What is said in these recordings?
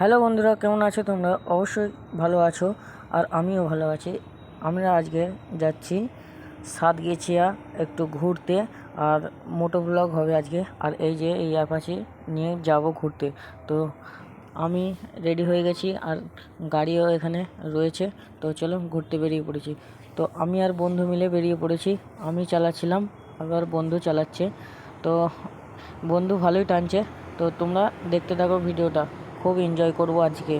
Hello বন্ধুরা, কেমন আছো তোমরা? অবশ্যই ভালো আছো আর আমিও ভালো আছি। আমরা আজকে যাচ্ছি সাতগেছিয়া একটু ঘুরতে আর মোটো ব্লগ হবে আজকে। আর এই যে এই অ্যাপাচি নিয়ে যাব ঘুরতে। তো আমি রেডি হয়ে গেছি আর গাড়িও এখানে রয়েছে। তো চলো ঘুরতে বেরিয়ে পড়েছি। তো আমি আর বন্ধু মিলে বেরিয়ে পড়েছি। আমি চালাচ্ছিলাম, আবার বন্ধু চালাচ্ছে। তো বন্ধু ভালোই টানছে। তো তোমরা দেখতে থাকো ভিডিওটা। খুব এনজয় করব আজকে।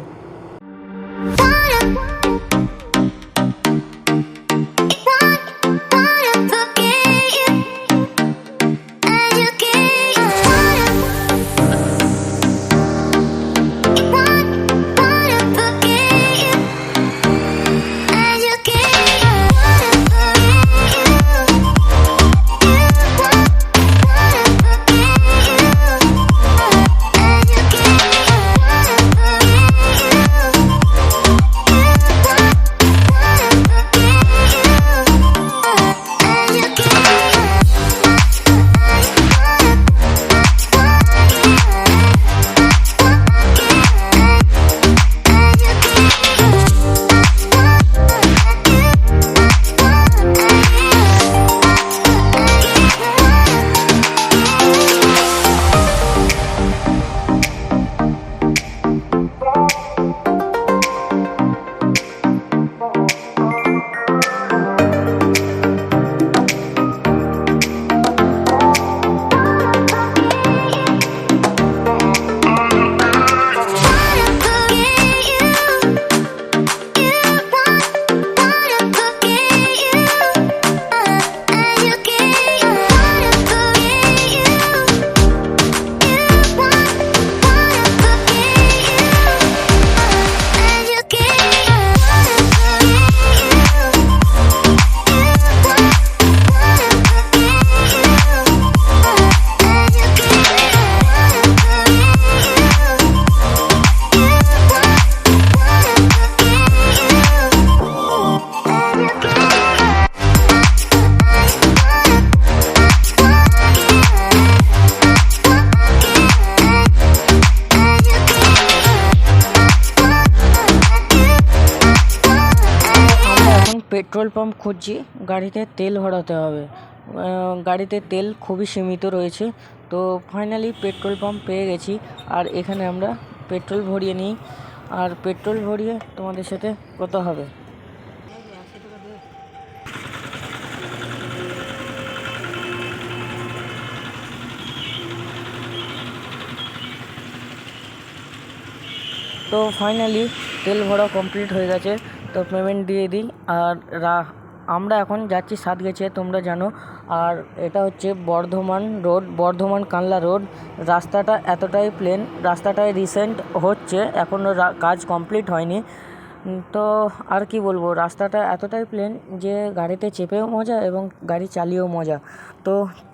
পেট্রোল পাম্প খুঁজছি, গাড়িতে তেল ভরাতে হবে। গাড়িতে তেল খুবই সীমিত রয়েছে। তো ফাইনালি পেট্রোল পাম্প পেয়ে গেছি। আর এখানে আমরা পেট্রোল ভরিয়ে নিই। আর পেট্রোল ভরিয়ে তোমাদের সাথে কথা হবে। তো ফাইনালি তেল ভরা কমপ্লিট হয়ে গেছে। তো পেমেন্ট দিয়ে দিই। আর রা, আমরা এখন যাচ্ছি সাতগেছে তোমরা জানো। আর এটা হচ্ছে বর্ধমান রোড বর্ধমান কানলা রোড রাস্তাটা এতটাই প্লেন রাস্তাটায় রিসেন্ট হচ্ছে এখনও কাজ কমপ্লিট হয়নি। তো আর কি বলব, রাস্তাটা এতটাই প্লেন যে গাড়িতে চেপেও মজা এবং গাড়ি চালিয়েও মজা। তো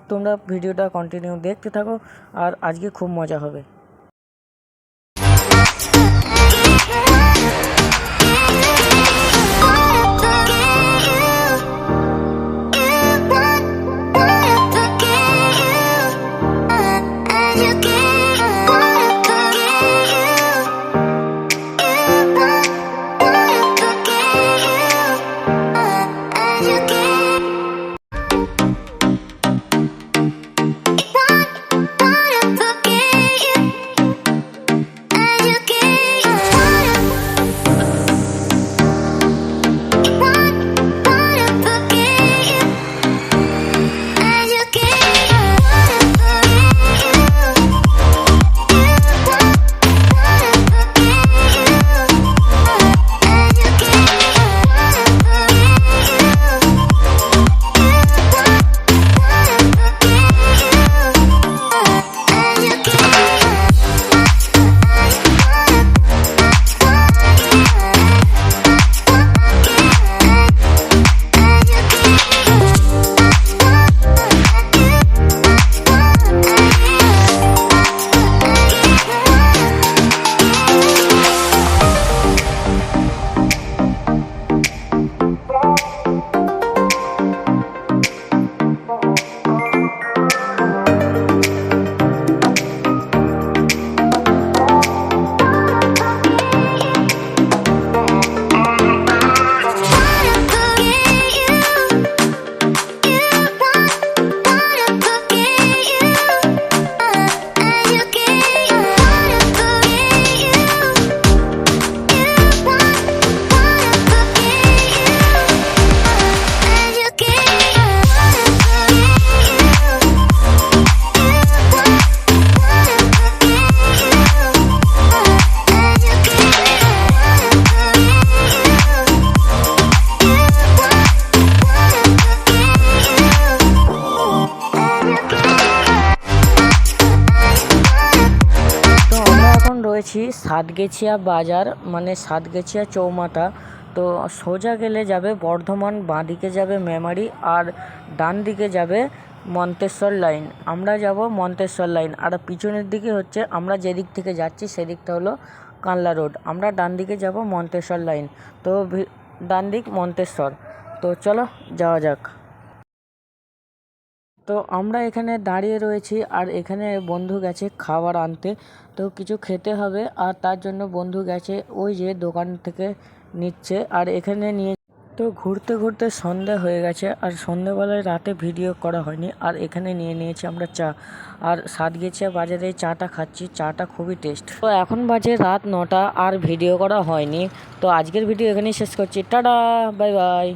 তোমরা ভিডিওটা কন্টিনিউ দেখতে থাকো, আর আজকে খুব মজা হবে। সাতগেছিয়া বাজার মানে সাতগেছিয়া চৌমাথা। তো সোজা গেলে যাবে বর্ধমান, বাঁদিকে যাবে মেমারি আর ডান দিকে যাবে মন্তেশ্বর লাইন। আমরা যাব মন্তেশ্বর লাইন। আর পিছনের দিকে হচ্ছে আমরা যেদিক থেকে যাচ্ছি সেদিকটা হলো কানলা রোড। আমরা ডান দিকে যাব মন্তেশ্বর লাইন। তো ডান দিক মন্তেশ্বর। তো চলো যাওয়া যাক। তো আমরা এখানে দাঁড়িয়ে রয়েছি আর এখানে বন্ধু গেছে খাবার আনতে। তো কিছু খেতে হবে আর তার জন্য বন্ধু গেছে ওই যে দোকান থেকে নিচ্ছে আর এখানে নিয়ে তো ঘুরতে ঘুরতে সন্ধে হয়ে গেছে আর সন্ধেবেলায় রাতে ভিডিও করা হয়নি আর এখানে নিয়ে নিয়েছি আমরা চা। আর সাতগেছিয়া বাজারে চাটা খাচ্ছি, চাটা খুবই টেস্ট তো এখন বাজে রাত নটা আর ভিডিও করা হয়নি। তো আজকের ভিডিও এখানেই শেষ করছি। Tata, bye bye.